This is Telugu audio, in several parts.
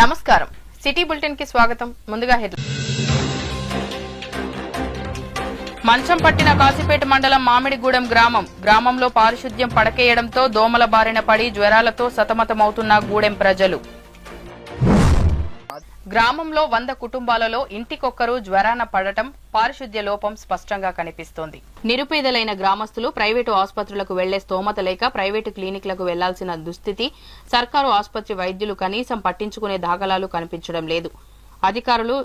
నమస్కారం. సిటీ బులెటిన్కి స్వాగతం. ముందుగా హెడ్ మంచం పట్టిన కాసిపేట మండలం మామిడిగూడెం గ్రామం. గ్రామంలో పారిశుద్ధ్యం పడకేయడంతో దోమల బారిన పడి జ్వరాలతో సతమతమవుతున్న గూడెం ప్రజలు. గ్రామంలో వంద కుటుంబాలలో ఇంటికొక్కరు జ్వరాన పడటం పారిశుద్ధ్య లోపం స్పష్టంగా కనిపిస్తోంది. నిరుపేదలైన గ్రామస్తులు ప్రైవేటు ఆసుపత్రులకు వెళ్ళే స్తోమత లేక ప్రైవేటు క్లినిక్లకు వెళ్ళాల్సిన దుస్థితి సర్కారు ఆసుపత్రి వైద్యులు కనీసం పట్టించుకునే దాఖలాలు కనిపించడం లేదు. అధికారులు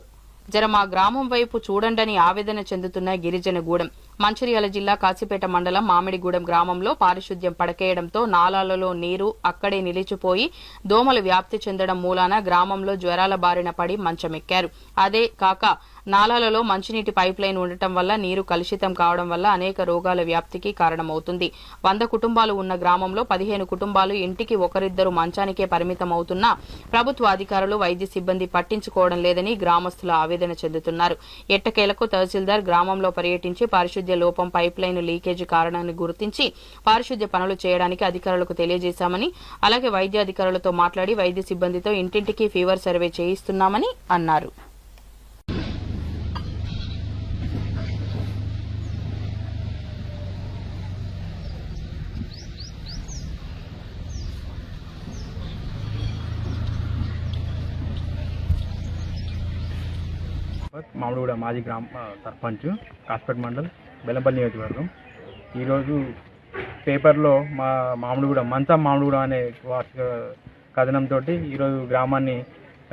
జర మా గ్రామం వైపు చూడండని ఆవేదన చెందుతున్న గిరిజనగూడెం మంచిర్యాల జిల్లా కాశీపేట మండలం మామిడిగూడెం గ్రామంలో పారిశుద్ధ్యం పడకేయడంతో నాలాలలో నీరు అక్కడే నిలిచిపోయి దోమలు వ్యాప్తి చెందడం మూలాన గ్రామంలో జ్వరాల బారిన పడి మంచమెక్కారు. అదే కాక నాలాలలో మంచినీటి పైప్ లైన్ ఉండటం వల్ల నీరు కలుషితం కావడం వల్ల అనేక రోగాల వ్యాప్తికి కారణమవుతుంది. వంద కుటుంబాలు ఉన్న గ్రామంలో పదిహేను కుటుంబాలు ఇంటికి ఒకరిద్దరు మంచానికే పరిమితం అవుతున్నా ప్రభుత్వ అధికారులు వైద్య సిబ్బంది పట్టించుకోవడం లేదని గ్రామస్తులు ఆవేదన చెందుతున్నారు. ఎట్టకేలకు తహసీల్దార్ గ్రామంలో పర్యటించి పారిశుద్ధ్య లోపం పైప్ లైన్ కారణాన్ని గుర్తించి పారిశుద్ధ్య పనులు చేయడానికి అధికారులకు తెలియజేశామని అలాగే వైద్య అధికారులతో మాట్లాడి వైద్య సిబ్బందితో ఇంటింటికి ఫీవర్ సర్వే చేయిస్తున్నామని అన్నారు. మామిడిగూడ మాజీ గ్రామ సర్పంచ్ కాస్పేట్ మండల్ బెల్లంపల్లి నియోజకవర్గం. ఈరోజు పేపర్లో మా మామిడిగూడ మంచం మామిడిగూడ అనే వార్షిక కథనంతో ఈరోజు గ్రామాన్ని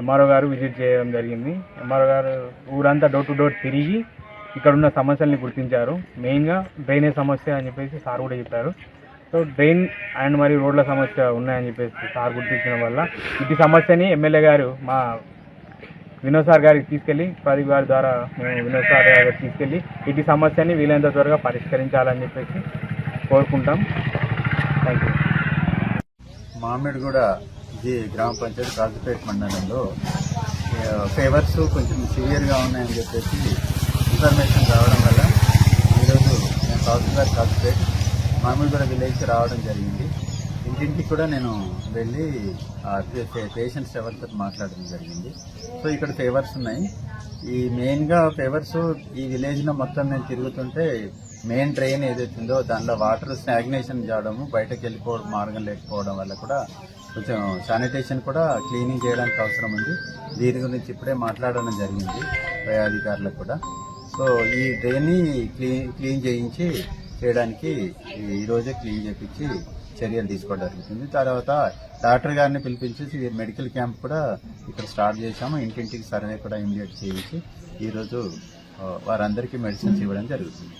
ఎంఆర్ఓ గారు విజిట్ చేయడం జరిగింది. ఎంఆర్ఓ గారు ఊరంతా డోర్ టు డోర్ తిరిగి ఇక్కడ ఉన్న సమస్యల్ని గుర్తించారు. మెయిన్గా డ్రైనేజ్ సమస్య అని చెప్పేసి సార్ కూడా చెప్పారు. సో డ్రైన్ అండ్ మరియు రోడ్ల సమస్య ఉన్నాయని చెప్పేసి సార్ గుర్తించడం వల్ల ఇది సమస్యని ఎమ్మెల్యే గారు మా వినోద్ సార్ గారికి తీసుకెళ్ళి ప్రదీప్ గారి ద్వారా మేము వినోద్ సార్ గారికి తీసుకెళ్ళి ఇటు సమస్యని వీలైనంత త్వరగా పరిష్కరించాలని చెప్పేసి కోరుకుంటాం. థ్యాంక్ యూ మామిడిగూడ ఇది గ్రామ పంచాయతీ కాజుపేట మండలంలో ఫేవర్స్ కొంచెం సివియర్గా ఉన్నాయని చెప్పేసి ఇన్ఫర్మేషన్ రావడం వల్ల ఈరోజు నేను తహసీల్దార్ కాజుపేట్ మామిడిగూడ విలేజ్కి రావడం జరిగింది. ఇంటింటికి కూడా నేను వెళ్ళి పేషెంట్స్ ఎవరితో మాట్లాడడం జరిగింది. సో ఇక్కడ ఫేవర్స్ ఉన్నాయి. ఈ మెయిన్గా ఫేవర్స్ ఈ విలేజ్లో మొత్తం నేను తిరుగుతుంటే మెయిన్ డ్రైన్ ఏదైతే ఉందో దానిలో వాటర్ స్టాగ్నేషన్ చేయడము బయటకు వెళ్ళిపోవడం మార్గం లేకపోవడం వల్ల కూడా కొంచెం శానిటేషన్ కూడా క్లీనింగ్ చేయడానికి అవసరం ఉంది. దీని గురించి ఇప్పుడే మాట్లాడడం జరిగింది పై అధికారులకు కూడా. సో ఈ డ్రైన్ని క్లీన్ క్లీన్ చేయించి చేయడానికి ఈ- రోజే క్లీన్ చేయించి చర్యలు తీసుకోవడం జరుగుతుంది. తర్వాత డాక్టర్ గారిని పిలిపించేసి మెడికల్ క్యాంప్ కూడా ఇక్కడ స్టార్ట్ చేశాము. ఇంటింటికి సర్వే కూడా ఇమీడియట్ చేయించి ఈరోజు వారందరికీ మెడిసిన్స్ ఇవ్వడం జరుగుతుంది.